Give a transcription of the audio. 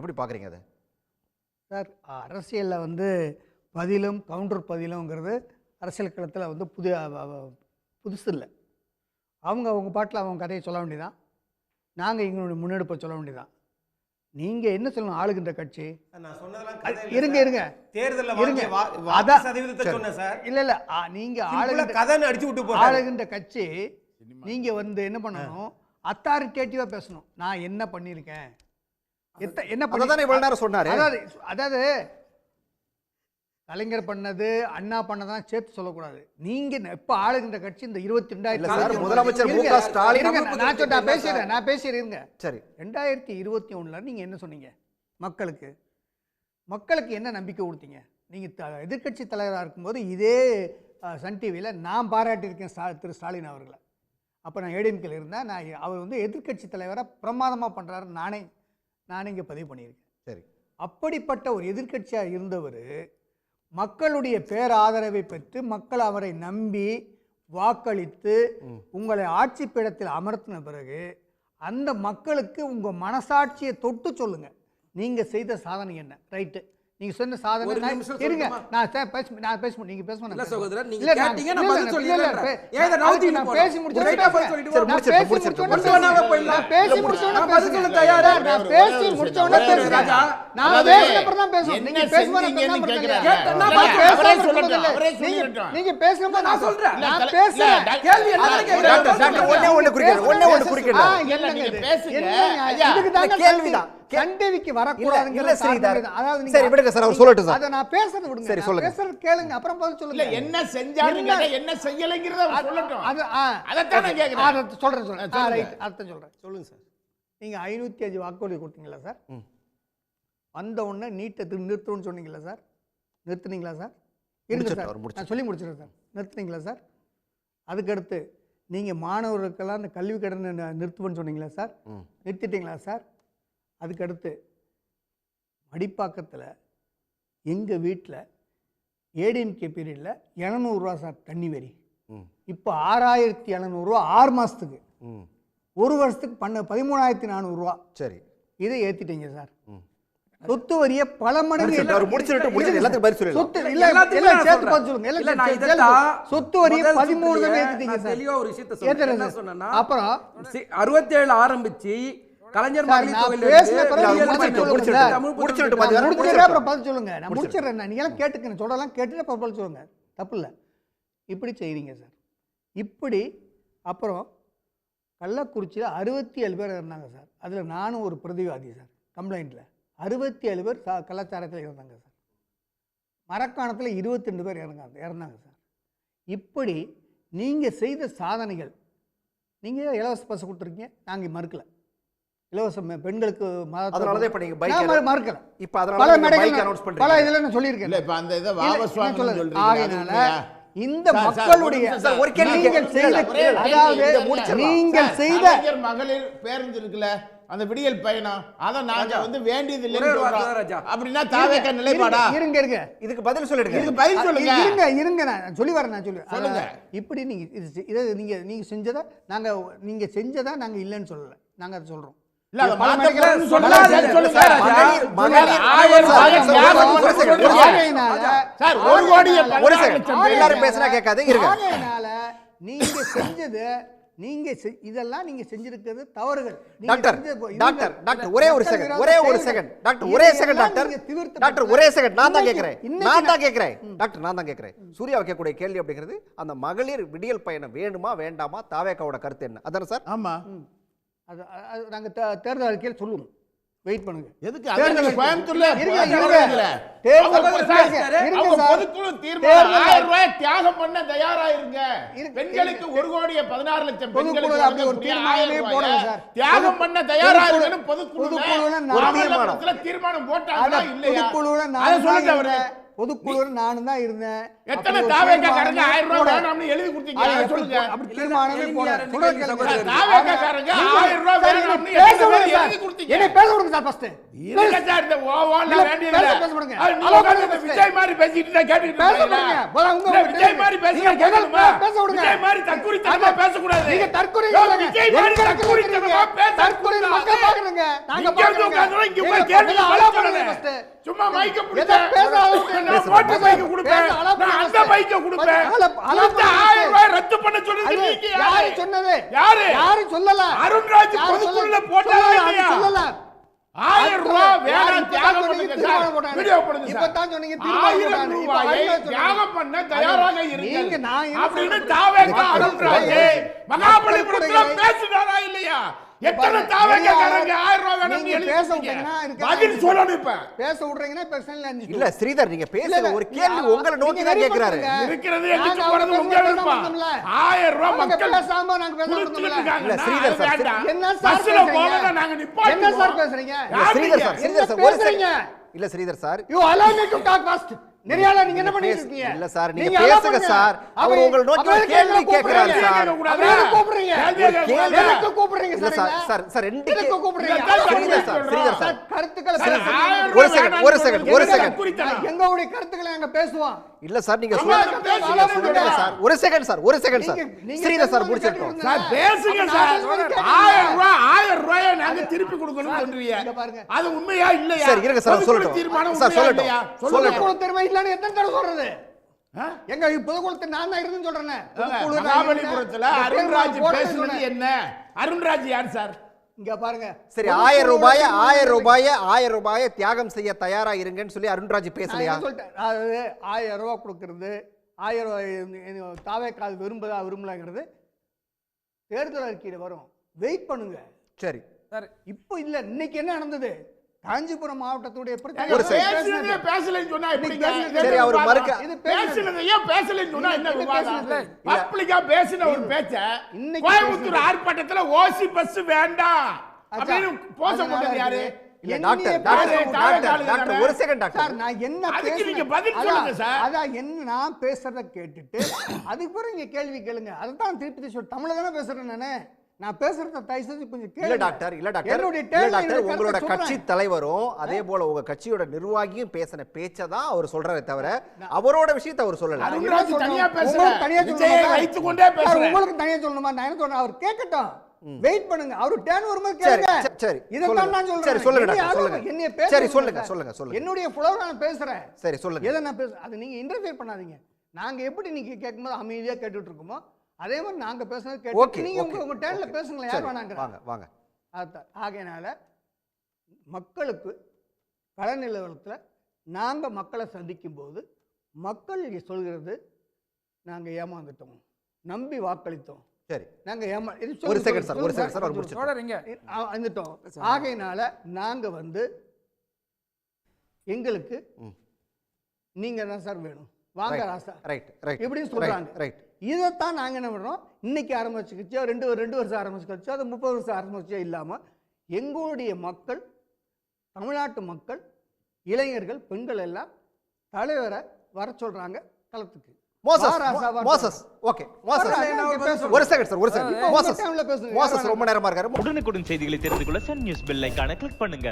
எப்படி பார்க்குறீங்க அதை? சார் அரசியலில் வந்து பதிலும் கவுண்டர் பதிலுங்கிறது அரசியல் களத்தில் வந்து புது புதுசு இல்லை. அவங்க அவங்க பாட்டில் அவங்க கதையை சொல்ல வேண்டியதான் நாங்கள் எங்களுடைய முன்னெடுப்பை சொல்ல வேண்டியதான் நீங்கள் என்ன சொல்லணும் ஆளுகின்ற கட்சி? இருங்க. இருங்க. தேர்தல்ல இருங்க. அதான். சொன்னேன் சார். இல்லை இல்லை. நீங்கள் ஆளுகின்ற கதைன்னு அடிச்சு விட்டு ஆளுகின்ற கட்சி நீங்கள் வந்து என்ன பண்ணணும்? அத்தாரிட்டேட்டிவாக பேசணும். நான் என்ன பண்ணியிருக்கேன்? என்ன அதை தானே இவ்வளோ நேரம் சொன்னாரு? அதாவது அதாவது கலைஞர் பண்ணது அண்ணா பண்ணதான் சேர்த்து சொல்லக்கூடாது. நீங்க எப்ப ஆளுகின்ற கட்சி இந்த இருபத்தி ரெண்டாயிரத்தி முதலமைச்சர் நான் நான் பேசுறேன் நான் பேசுறேன் இருங்க. சரி. ரெண்டாயிரத்தி இருபத்தி ஒண்ணுல நீங்க என்ன சொன்னீங்க? மக்களுக்கு. மக்களுக்கு என்ன நம்பிக்கை கொடுத்தீங்க? நீங்க த- எதிர்க்கட்சி தலைவராக இருக்கும்போது இதே சன் டிவியில் நான் பாராட்டியிருக்கேன் ஸ்டா திரு ஸ்டாலின் அவர்களை. அப்போ நான் ஏடிஎம்கேல இருந்தேன் நான் அவர் வந்து எதிர்க்கட்சி தலைவராக பிரமாதமாக பண்ணுறாரு நானே நானே இங்கே பதிவு பண்ணியிருக்கேன். சரி. அப்படிப்பட்ட ஒரு எதிர்க்கட்சியாக இருந்தவர் மக்களுடைய பேராதரவை பெற்று மக்கள் அவரை நம்பி வாக்களித்து உங்களை ஆட்சி பீடத்தில் அமர்த்தின பிறகு அந்த மக்களுக்கு உங்கள் மனசாட்சியை தொட்டு சொல்லுங்க. நீங்க செய்த சாதனை என்ன? ரைட்டு. நீங்க சொன்ன சாதனை நான்- இருங்க? நான் பேச நான் பேச நீங்க பேச இல்ல சகோதரர், நீங்க இல்ல, நான் கேட்டீங்க, நான் பதில் ஏன் இதை நான் நான்? பேசி முடிச்ச Straight ஆ பதில் சொல்லிட்டு சரி, வா. முடிச்சிட்டு, பேசி முடிச்சிட்டு, முடிச்ச முடிச்சிட்டு. உடனே முடிச்சிட்டு போயிடலாம். நான் பேசி இல்ல, முடிச்ச உடனே நான் பதில். சொல்ல தயாரா? நான் பேசி முடிச்ச உடனே ஒரே ஒரு பேசுறேன். ராஜா. நான் பேசின அப்புறம் தான் நீங்க. பேசுறேன். நான் பதில் பேசாம சொல்லட்டும், இல்லை. அவரே நீங்க-. நீங்க நான் சொல்றேன். நான். பேசுறேன். கேள்வி என்ன டாக்டர், ஒண்ணே ஒண்ணு குறிக்கிறேன், ஒண்ணே ஒண்ணு குறிக்கிறேன். என்னங்க நீங்க? பேசுங்க. இதுக்கு கேள்விதான். சன் சன் டிவிக்கு இல்ல, வரக்கூடாதுங்கிற ஸ்ரீதர். காரணம் அதாவது நீங்க- சரி, விடுங்க சார், அவர் சொல்லட்டும் சார். அதை நான் பேசுறது விடுங்க. சரி, நான் சொல்லுங்க. பேசுறது கேளுங்க அப்புறம் பதில் இல்ல சொல்லுங்க என்ன? செஞ்சாருன்னு என்ன- செய்யலைங்கிறத அவர் சொல்லட்டும். அது ஆ. அதைத்தான் நான் கேக்குறேன். அதை சொல்றேன் சொல்றேன். ரைட் அர்த்தம் சொல்றேன். சொல்லுங்க சார். நீங்க ஐநூத்தி அஞ்சு வாக்குறுதி கொடுத்தீங்களா சார். வந்த உடனே நீட்டை திரு- நிறுத்தணும்னு சொன்னீங்களா சார்? நிறுத்துனீங்களா சார்? இருங்க சார். நான் சொல்லி முடிச்சிடுறேன் சார். நிறுத்துனீங்களா சார்? அதுக்கடுத்து நீங்க மாணவர்களுக்கெல்லாம் அந்த கல்வி கடனை நிறுத்துவேன்னு சொன்னீங்களா சார். நிறுத்திட்டீங்களா சார்? அதுக்கடுத்து மடிப்பாக்கத்தில் எங்கள் வீட்டில் ஏடிஎம்கே பீரியடில் இரநூறுவா சார் தண்ணி வரி. ம். இப்போ ஆறாயிரத்தி எழுநூறுவா ஆறு மாதத்துக்கு ம். ஒரு வருஷத்துக்கு பண்ண பதிமூணாயிரத்தி நானூறுரூவா சரி. இதை ஏற்றிட்டீங்க சார். ம். சொத்து வரியை பல மடங்கு. சொத்து வரியை பதிமூணு அப்புறம் சி- 67 ஆரம்பிச்சு கலைஞர் சொல்லுங்க. நான் முடிச்சிடுறேன். நீங்களாம் கேட்டுக்கணும் சொல்றதெல்லாம் கேட்டுட்டு அப்புறம் பதில் சொல்லுங்க. தப்பு இல்லை. இப்படி செய்றீங்க சார். இப்படி அப்புறம் கள்ளக்குறிச்சியில் அறுபத்தி ஏழு பேர் இருந்தாங்க சார். அதில் நானும் ஒரு பிரதிவாதி சார் கம்ப்ளைண்ட்டில் அறுபத்தி ஏழு பேர் சா கலாச்சாரத்தில் இருந்தாங்க சார். மரக்காணத்தில் இருபத்தி ரெண்டு பேர் இறந்தாங்க இறந்தாங்க சார். இப்படி நீங்கள் செய்த சாதனைகள் நீங்கள் இலவச பஸ் கொடுத்துருக்கீங்க? நாங்கள் மறுக்கல. இலவச பெண்களுக்கு மதத்தை- அதனாலதான் இப்ப நீங்க bike நான் மறு- announce- மறுக்கல இப்ப அதனால பல. இதில் நான் சொல்லியிருக்கேன். இல்ல இப்ப அந்த இதை வாபஸ் ஆகையினால? இந்த மக்களுடைய நீங்கள் செய்த அதாவது. நீங்கள் செய்த மகளிர் பேருந்து இருக்குல்ல அந்த விடியல் பயணம் அதை நாங்க வந்து வேண்டியது இல்லைன்னு. அப்படின்னா தாவேக்க நிலைப்பாடா? இருங்க இருங்க இதுக்கு பதில் சொல்லிடுங்க. இதுக்கு பதில் சொல்லுங்க. இருங்க இருங்க நான் சொல்லி வரேன் நான் சொல்லி சொல்லுங்க. இப்படி நீங்க இது இதை நீங்க நீங்க செஞ்சதை நாங்க நீங்க செஞ்சதை நாங்க இல்லைன்னு சொல்லல. நாங்க அதை சொல்றோம். நீங்க செஞ்சது நீங்க இதெல்லாம் நீங்க செஞ்சிருக்கிறது தவறுகள். நீங்க டாக்டர் டாக்டர். டாக்டர் ஒரே ஒரு செகண்ட் ஒரே ஒரு. செகண்ட். டாக்டர் ஒரே செகண்ட் டாக்டர். டாக்டர் ஒரே செகண்ட். நான் தான் கேட்கிறேன். நான் தான் கேட்கிறேன். டாக்டர் நான் தான் கேட்கிறேன். சூர்யா வைக்கக்கூடிய கேள்வி அப்படிங்கிறது அந்த மகளிர் விடியல் பயணம் வேணுமா வேண்டாமா தாவேக்காவோட கருத்து என்ன? அதானே சார்? ஆமா. அது அது நாங்க தே- தேர்தல் அறிக்கையில் சொல்லுவோம். வெயிட் பண்ணுங்க. எதுக்கு? தேர்தல். கோயம்புத்தூர்ல. தேர்தல். பொதுக்குழு தியாகம் பண்ண தயாரா இருங்க பெண்களுக்கு. ஒரு கோடியே பதினாறு லட்சம் பொதுக்குழு பெண்களுக்கு. தியாகம் பண்ண தயாரா பொதுக்குழு- இருக்குன்னு மாமல்லபுரத்துல தீர்மானம். போட்டாங்களா இல்லையா? சொல்லுங்க பொதுக்குழுல நானும் தான் இருந்தேன் எத்தனை தாவேக்காரங்க தீர்மானமே ஆயிரம் ரூபாய். வேணும்னு எழுதி கொடுத்தீங்க சொல்லுங்க அப்படி தீர்மானமே. சொல்றது தாவேக்காரங்க நீங்க- ஆயிரம் ரூபாய் வேணும்னு எழுதி. கொடுத்தீங்க என்னை பேச விடுங்க சார் first. விஜய் மாதிரி பேசிட்டு அது- பேசக்கூடாது. நீங்க பக்கத்துல சும்மா மைக்க ஓட்டு பேச மைக்க கொடுப்பேன். அந்த பேச. மைக்க கொடுப்பேன். ஆயிரம் ரூபாய் ரத்து பண்ண சொன்னது யாரு? சொன்னது? யாரு? யாரு சொல்லல. அருண்ராஜ் யாரு பொதுக்குழுல சொல்லல? ஆயிரம் ரூபாய் வேணாம் தியாகம் பண்ணுங்க சார். வீடியோ போடுங்க சார். இப்பதான் சொன்னீங்க, ஆயிரம். இப்ப ரூபாயை. தியாகம் பண்ண தயாராக நீங்க இருங்கள் நான் அப்படின்னு அருண்ராஜ் குறையை, மகாபலிபுரத்துல பேசுனாரா இல்லையா எத்தனை தாவேகாரங்க ஆயிரம் ரூபாய் வேணும்னு நீங்க எழுதி பேச? விட்டீங்கன்னா பதில் சொல்லணும் இப்ப பேச விடுறீங்கன்னா பிரச்சனை இல்லை இல்ல ஸ்ரீதர் நீங்க பேசுற ஒரு கேள்வி நீங்க உங்களை நோக்கி நீங்க தான் கேக்குறாரு. இருக்கிறது நாங்க அவங்க போறது உங்க விருப்பம் பேச மாட்டோம்ல. ஆயிரம் ரூபாய் அவங்க மக்கள் பேசாம நாங்க பேச. இருக்காங்க. இல்ல, ஸ்ரீதர் சார். என்ன சார் பஸ்ல பேசுறீங்க? போகணும்னா நாங்க நிப்பாட்டுவோம். என்ன சார் பேசுறீங்க ஸ்ரீதர் நீங்க? சார் ஸ்ரீதர் என்ன சார் ஒரு பேசுறீங்க? செகண்ட் இல்ல Sridhar sir you me to talk first. நெறியாளர் நீங்க என்ன பண்ணிட்டு இருக்கீங்க இல்ல சார், நீங்க பேசுங்க. சார். அவர் உங்களை நோக்கி கேள்வி கூப்பிடுறீங்க? சார். கூப்பிடுறீங்க? இல்ல சார்? சார் சார் ரெண்டு ஸ்ரீதர் சார் ஸ்ரீதர் சார், கருத்துக்களை ஒரு செகண்ட், ஒரு செகண்ட், ஒரு செகண்ட். எங்களுடைய கருத்துக்களை நாங்க பேசுவோம் இல்ல சார் நீங்க சொல்லுங்க சார் ஒரு செகண்ட் சார் ஒரு second sir Sridhar sir sir பேசுங்க சார். ஆயிரம் ரூபாய் ஆயிரம் ரூபாய நாங்க திருப்பி கொடுக்கணும் சொல்றீங்க இங்க பாருங்க. அது உண்மையா இல்லையா சரி, இருங்க சார், சொல்லட்டும். தீர்மானம் சார், சொல்லட்டும். சொல்லட்டும். தேர்வு இல்லைன்னு எத்தனை தடவை சொல்றது ஆ? எங்க பொதுக்குழுத்து நான் தான் இருந்தேன்னு சொல்றேன். மகாபலிபுரத்துல. அருண்ராஜ் பேசுனது என்ன? அருண்ராஜ் யார் சார்? இங்க பாருங்க. சரி ஆயிரம் ரூபாய ஆயிரம். ரூபாய ஆயிரம் ரூபாய தியாகம் செய்ய தயாரா இருங்கன்னு சொல்லி அருண்ராஜ் நான் பேசலையா? சொல்லிட்டேன்? அதாவது ஆயிரம் ரூபாய் கொடுக்கறது ஆயிரம் ரூபாய் தாவே கால் விரும்புதா விரும்பலங்கிறது தேர்தல் அறிக்கையில் வரும். வெயிட் பண்ணுங்க. சரி. சார். இப்போ இல்ல இன்னைக்கு என்ன நடந்தது? காஞ்சிபுரம் மாவட்டத்துடைய பிரச்சனை பேசலன்னு சொன்னா சரி, அவர் மறுக்க- இது பேசுனது. ஏன் பேசலன்னு சொன்னா என்ன இது விவாதம் பேசுனது. பப்ளிக்கா பேசின ஒரு பேச்ச இன்னைக்கு கோயம்புத்தூர். ஆர்ப்பாட்டத்துல ஓசி பஸ் வேண்டாம் அப்படின்னு போச போட்டது யாரு இது- இல்ல என்னைய டாக்டர் பேச டாக்டர் தாவே டாக்டர் காலுங்க டாக்டர் தானே. ஒரு செகண்ட் சார் டாக்டர் நான் என்ன அதுக்கு பேசுனேன்? நீங்க பதில் அதான், சொல்லுங்க சார். அதான் என்ன நான் பேசுறத கேட்டுட்டு அதுக்கு பிறகு நீங்க கேள்வி கேளுங்க அதுதான் திருப்பி திருப்பி சொல்ல தமிழ்ல தானே பேசுறேன் நானு நான் பேசுறத தயவு செஞ்சு கொஞ்சம் இல்ல கேளுங்க. டாக்டர் இல்ல டாக்டர். என்னுடைய டாக்டர் உங்களோட கட்சி. தலைவரும் அதே போல உங்க கட்சியோட நிர்வாகியும் பேசின பேச்சை தான் அவர் சொல்றாரே தவிர அவரோட விஷயத்தை அவர் சொல்லல? தனியா கொண்டே சார், பேசுறேன் உங்களுக்கு தனியா சொல்லணுமா? நான் என்ன சொல்றேன்? அவர் கேட்கட்டும். வெயிட் பண்ணுங்க. அவர் டேன் வரும்போது சரி, கேளுங்க. சரி, சரி, சொல்லுங்க. நான் சொல்றேன். சரி, சொல்லுங்க சொல்லுங்க. என்னைய சரி, பேச சொல்லுங்க, விடுங்க சொல்லுங்க, சார். சொல்லுங்க. என்னுடைய புலவர் நான் பேசுறேன். சரி சொல்லுங்க. எதை நான் பேச அது நீங்க இன்டர்ஃபியர் பண்ணாதீங்க. நாங்க எப்படி நீங்க கேட்கும்போது அமைதியா கேட்டுட்டு இருக்கோமோ அதே மாதிரி நாங்க பேசுறது ஓகே கேட்டு நீங்க ஓகே, உங்க உங்க டேன்ல. பேசுங்களேன் யார் வேணாங்க வாங்க வாங்க. ஆகையினால மக்களுக்கு கள நிலவரத்தில் நாங்கள் மக்களை சந்திக்கும் போது மக்கள் சொல்கிறது நாங்கள் ஏமாந்துட்டோம் நம்பி வாக்களித்தோம். சரி. நாங்கள் ஏமா இது ஒரு செகண்ட் சார் ஒரு செகண்ட் சார். அவர் தொடருங்க. வந்துட்டோம். ஆகையினால நாங்க வந்து எங்களுக்கு ம். நீங்க தான் சார் வேணும். வாங்க ராசா. ரைட் ரைட் இப்படின்னு சொல்றாங்க. ரைட் இதைத்தான் நாங்க என்ன பண்றோம்? இன்னைக்கு ஆரம்பிச்சுக்கிச்சோ ரெண்டு ரெண்டு வருஷம் ஆரம்பிச்சுக்கச்சோ அது முப்பது வருஷம் ஆரம்பிச்சோ இல்லாம எங்களுடைய மக்கள் தமிழ்நாட்டு மக்கள் இளைஞர்கள் பெண்கள் எல்லாம் தலைவரை வர சொல்றாங்க களத்துக்கு. உடனுக்குடன் செய்திகளை தெரிந்து கொள்ள சன் நியூஸ் பெல் ஐகானை கிளிக் பண்ணுங்க.